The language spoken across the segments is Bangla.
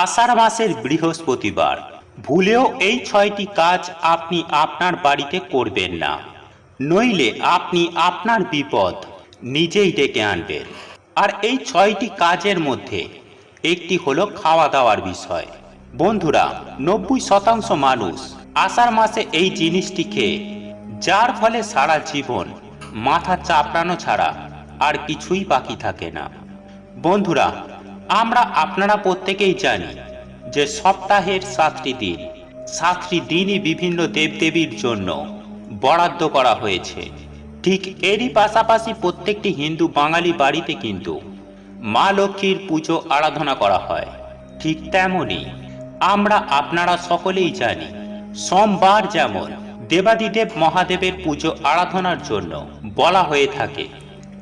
আষাঢ় মাসের বৃহস্পতিবার। ভুলেও এই ছয়টি কাজ আপনি আপনার বাড়িতে করবেন না। নইলে আপনি আপনার বিপদ নিজেই ডেকে আনবেন। আর এই ছয়টি কাজের মধ্যে একটি হলো খাওয়া দাওয়ার বিষয়। বন্ধুরা, নব্বই শতাংশ মানুষ আষাঢ় মাসে এই জিনিসটি খেয়ে, যার ফলে সারা জীবন মাথা চাপড়ানো ছাড়া আর কিছুই বাকি থাকে না। বন্ধুরা আমরা আপনারা প্রত্যেকেই জানি যে সপ্তাহের সাতটি দিন, সাতটি দিনই বিভিন্ন দেবদেবীর জন্য বরাদ্দ করা হয়েছে। ঠিক এরই পাশাপাশি প্রত্যেকটি হিন্দু বাঙালি বাড়িতে কিন্তু মা লক্ষ্মীর পুজো আরাধনা করা হয়। ঠিক তেমনই আমরা আপনারা সকলেই জানি, সোমবার যেমন দেবাদিদেব মহাদেবের পুজো আরাধনার জন্য বলা হয়ে থাকে,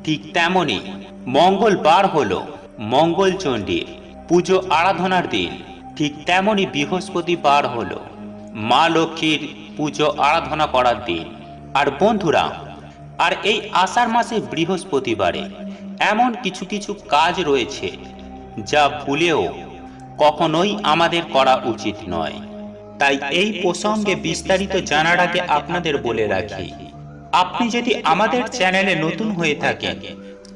ঠিক তেমনই মঙ্গলবার হল মঙ্গলচণ্ডীর পুজো আরাধনার দিন, ঠিক তেমনই বৃহস্পতিবার হল। মা লক্ষ্মীর পুজো আরাধনা করার দিন। আর বন্ধুরা, আর এই আষাঢ় মাসে বৃহস্পতিবারে এমন কিছু কিছু কাজ রয়েছে, যা ভুলেও কখনোই আমাদের করা উচিত নয়। তাই এই প্রসঙ্গে বিস্তারিত জানার আগে আপনাদের বলে রাখি, আপনি যদি আমাদের চ্যানেলে নতুন হয়ে থাকেন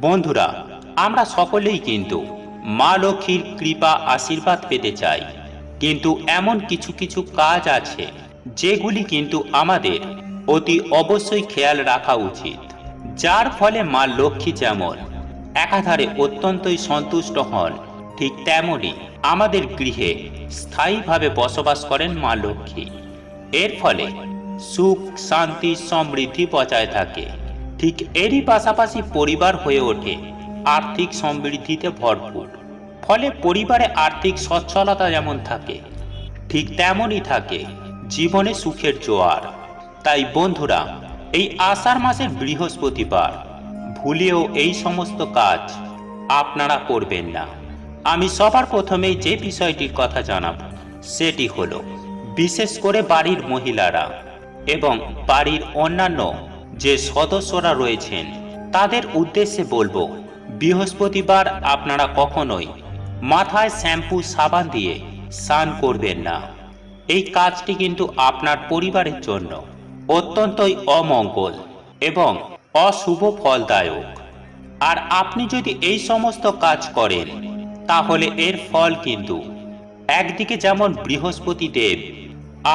বন্ধুরা, আমরা সকলেই কিন্তু মা লক্ষ্মীর কৃপা আশীর্বাদ পেতে চাই। কিন্তু এমন কিছু কিছু কাজ আছে, যেগুলি কিন্তু আমাদের অতি অবশ্যই খেয়াল রাখা উচিত। যার ফলে মা লক্ষ্মী যেমন একাধারে অত্যন্তই সন্তুষ্ট হন, ঠিক তেমনই আমাদের গৃহে স্থায়ীভাবে বসবাস করেন মা লক্ষ্মী। এর ফলে সুখ, শান্তি, সমৃদ্ধি বজায় থাকে। ঠিক এরই পাশাপাশি পরিবার হয়ে ওঠে। আর্থিক সমৃদ্ধিতে ভরপুর। ফলে পরিবারে আর্থিক সচ্ছলতা যেমন থাকে, ঠিক তেমনই থাকে জীবনে সুখের জোয়ার। তাই বন্ধুরা, এই আষাঢ় মাসের বৃহস্পতিবার ভুলেও এই সমস্ত কাজ আপনারা করবেন না। আমি সবার প্রথমেই যে বিষয়টির কথা জানাব, সেটি হলো, বিশেষ করে বাড়ির মহিলারা এবং বাড়ির অন্যান্য যে সদস্যরা রয়েছেন, তাদের উদ্দেশ্যে বলব, বৃহস্পতিবার আপনারা কখনোই মাথায় শ্যাম্পু সাবান দিয়ে স্নান করবেন না। এই কাজটি কিন্তু আপনার পরিবারের জন্য অত্যন্তই অমঙ্গল এবং অশুভ ফলদায়ক। আর আপনি যদি এই সমস্ত কাজ করেন, তাহলে এর ফল কিন্তু একদিকে যেমন বৃহস্পতি দেব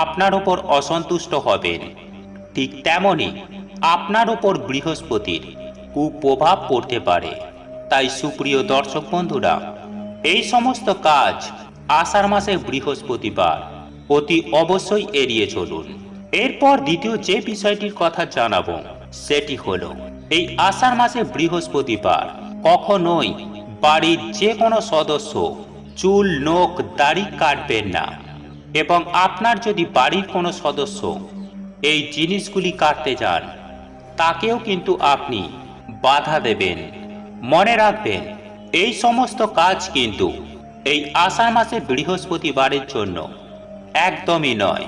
আপনার ওপর অসন্তুষ্ট হবেন, ঠিক তেমনি আপনার ওপর বৃহস্পতির কুপ্রভাব পড়তে পারে। তাই সুপ্রিয় দর্শক বন্ধুরা, এই সমস্ত কাজ আষাঢ় মাসের বৃহস্পতিবার অতি অবশ্যই এড়িয়ে চলুন। এরপর দ্বিতীয় যে বিষয়টির কথা জানাব, সেটি হলো, এই আষাঢ় মাসে বৃহস্পতিবার কখনোই বাড়ির যে কোনো সদস্য চুল, নোখ, দাড়ি কাটবেন না। এবং আপনার যদি বাড়ির কোনো সদস্য এই জিনিসগুলি কাটতে যান তাকেও কিন্তু আপনি বাধা দেবেন। মনে রাখবেন, এই সমস্ত কাজ কিন্তু এই আষাঢ় মাসে বৃহস্পতিবারের জন্য একদমই নয়।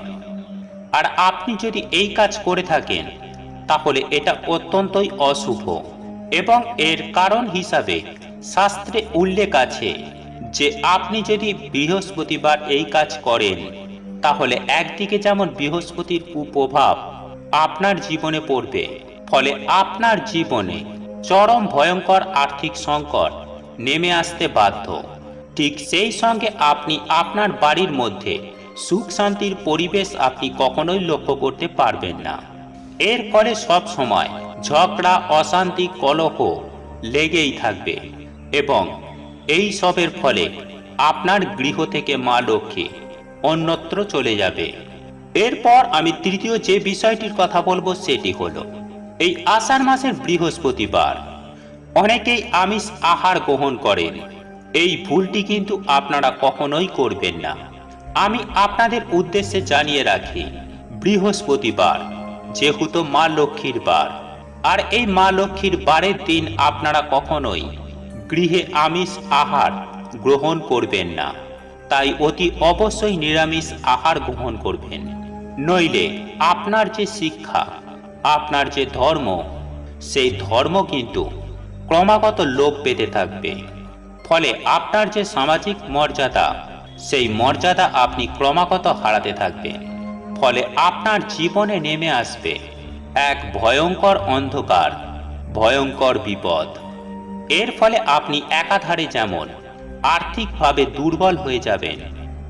আর আপনি যদি এই কাজ করে থাকেন, তাহলে এটা অত্যন্তই অশুভ। এবং এর কারণ হিসাবে শাস্ত্রে উল্লেখ আছে যে, আপনি যদি বৃহস্পতিবার এই কাজ করেন, তাহলে একদিকে যেমন বৃহস্পতির কুপ্রভাব আপনার জীবনে পড়বে ফলে আপনার জীবনে চরম ভয়ঙ্কর আর্থিক সংকট নেমে আসতে বাধ্য। ঠিক সেই সঙ্গে আপনি আপনার বাড়ির মধ্যে সুখ শান্তির পরিবেশ আপনি কখনোই লক্ষ্য করতে পারবেন না। এর ফলে সব সময় ঝগড়া, অশান্তি, কলহ লেগেই থাকবে এবং এই সবের ফলে আপনার গৃহ থেকে মা লক্ষ্মী অন্যত্র চলে যাবে। এরপর আমি তৃতীয় যে বিষয়টির কথা বলব সেটি হলো এই আষাঢ় মাসের বৃহস্পতিবার। অনেকেই আমিষ আহার গ্রহণ করেন। এই ভুলটি কিন্তু আপনারা কখনোই করবেন না। আমি আপনাদের উদ্দেশ্যে জানিয়ে রাখি, বৃহস্পতিবার যেহেতু মা লক্ষ্মীর বার, আর এই মা লক্ষ্মীর বারের দিন আপনারা কখনোই গৃহে আমিষ আহার গ্রহণ করবেন না। তাই অতি অবশ্যই নিরামিষ আহার গ্রহণ করবেন। নইলে আপনার যে শিক্ষা আপনার যে ধর্ম, সেই ধর্ম কিন্তু ক্রমাগত লোপ পেতে থাকবে। ফলে আপনার যে সামাজিক মর্যাদা, সেই মর্যাদা আপনি ক্রমাগত হারাতে থাকবেন। ফলে আপনার জীবনে নেমে আসবে এক ভয়ঙ্কর অন্ধকার, ভয়ঙ্কর বিপদ। এর ফলে আপনি একাধারে যেমন আর্থিকভাবে দুর্বল হয়ে যাবেন,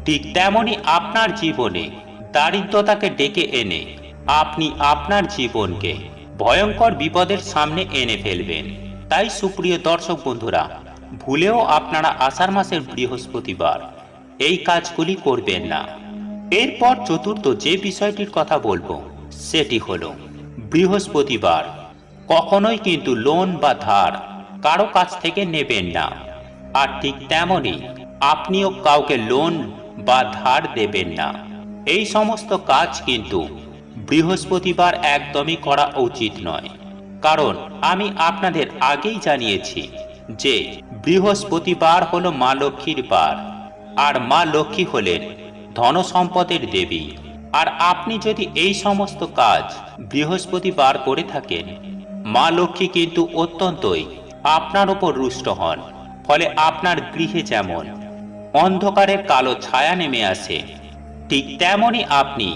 ঠিক তেমনি আপনার জীবনে দারিদ্রতাকে ডেকে এনে আপনি আপনার জীবনকে ভয়ঙ্কর বিপদের সামনে এনে ফেলবেন। তাই সুপ্রিয় দর্শক বন্ধুরা, ভুলেও আপনারা আষাঢ় মাসের বৃহস্পতিবার এই কাজগুলি করবেন না। এরপর চতুর্থ যে বিষয়টির কথা বলব, সেটি হলো, বৃহস্পতিবার কখনোই কিন্তু লোন বা ধার কারও কাছ থেকে নেবেন না। আর ঠিক তেমনই আপনিও কাউকে লোন বা ধার দেবেন না। এই সমস্ত কাজ কিন্তু বৃহস্পতিবার একদমই করা উচিত নয়। কারণ আমি আপনাদের আগেই জানিয়েছি যে বৃহস্পতিবার হলো মা লক্ষ্মীর বার, আর মা লক্ষ্মী হলেন ধন সম্পদের দেবী। আর আপনি যদি এই সমস্ত কাজ বৃহস্পতিবার করে থাকেন, মা লক্ষ্মী কিন্তু অত্যন্তই আপনার ওপর রুষ্ট হন, ফলে আপনার গৃহে যেমন অন্ধকারের কালো ছায়া নেমে আসে, ঠিক তেমনই আপনি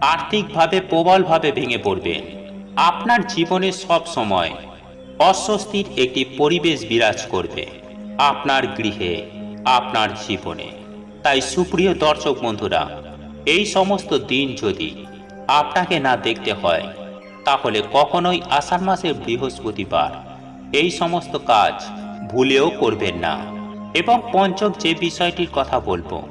আর্থিকভাবে প্রবলভাবে ভেঙে পড়বেন আপনার জীবনে সব সময় অস্বস্তির একটি পরিবেশ বিরাজ করবে। আপনার গৃহে, আপনার জীবনে। তাই সুপ্রিয় দর্শক বন্ধুরা, এই সমস্ত দিন যদি আপনাকে না দেখতে হয়, তাহলে কখনোই আষাঢ় মাসের বৃহস্পতিবার এই সমস্ত কাজ ভুলেও করবেন না। এবং পঞ্চম যে বিষয়টির কথা বলব,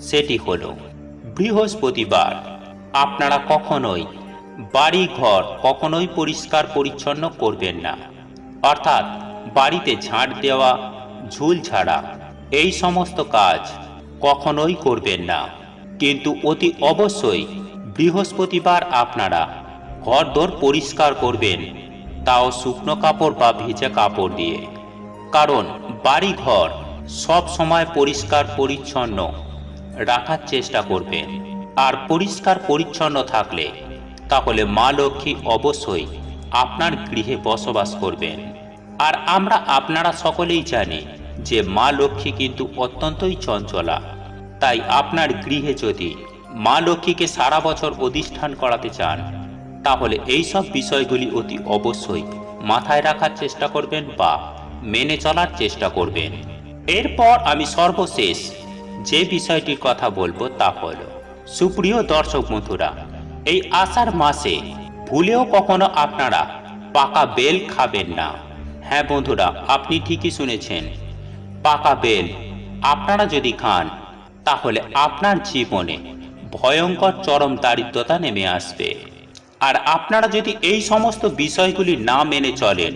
সেটি হলো বৃহস্পতিবার আপনারা কখনোই বাড়ি ঘর কখনোই পরিষ্কার পরিচ্ছন্ন করবেন না। অর্থাৎ বাড়িতে ঝাঁট দেওয়া, ঝুল ছাড়া এই সমস্ত কাজ কখনোই করবেন না। কিন্তু অতি অবশ্যই বৃহস্পতিবার আপনারা ঘরদোর পরিষ্কার করবেন, তাও শুকনো কাপড় বা ভেজা কাপড় দিয়ে। কারণ বাড়ি ঘর সব সময় পরিষ্কার পরিচ্ছন্ন রাখার চেষ্টা করবেন। আর পরিষ্কার পরিচ্ছন্ন থাকলে, তাহলে মা লক্ষ্মী অবশ্যই আপনার গৃহে বসবাস করবেন। আর আমরা আপনারা সকলেই জানি যে মা লক্ষ্মী কিন্তু অত্যন্তই চঞ্চলা। তাই আপনার গৃহে যদি মা লক্ষ্মীকে সারা বছর অধিষ্ঠান করাতে চান, তাহলে এই সব বিষয়গুলি অতি অবশ্যই মাথায় রাখার চেষ্টা করবেন বা মেনে চলার চেষ্টা করবেন। এরপর আমি সর্বশেষ যে বিষয়টির কথা বলব তা হল সুপ্রিয় দর্শক বন্ধুরা, এই আষাঢ় মাসে ভুলেও কখনো আপনারা পাকা বেল খাবেন না। হ্যাঁ বন্ধুরা, আপনি ঠিকই শুনেছেন, পাকা বেল আপনারা যদি খান, তাহলে আপনার জীবনে ভয়ঙ্কর চরম দারিদ্রতা নেমে আসবে। আর আপনারা যদি এই সমস্ত বিষয়গুলি না মেনে চলেন,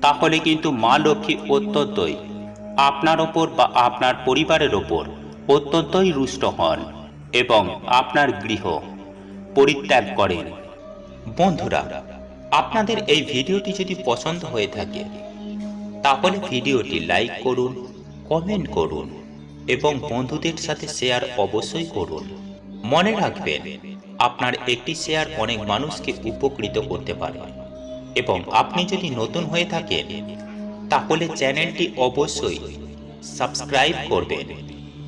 তাহলে কিন্তু মা লক্ষ্মী অত্যন্তই আপনার ওপর বা আপনার পরিবারের ওপর অত্যন্তই রুষ্ট হন। এবং আপনার গৃহ পরিত্যাগ করেন। বন্ধুরা, আপনাদের এই ভিডিওটি যদি পছন্দ হয়ে থাকে, তাহলে ভিডিওটি লাইক করুন, কমেন্ট করুন এবং বন্ধুদের সাথে শেয়ার অবশ্যই করুন। মনে রাখবেন, আপনার একটি শেয়ার অনেক মানুষকে উপকৃত করতে পারে। এবং আপনি যদি নতুন হয়ে থাকেন, তাহলে চ্যানেলটি অবশ্যই সাবস্ক্রাইব করবেন।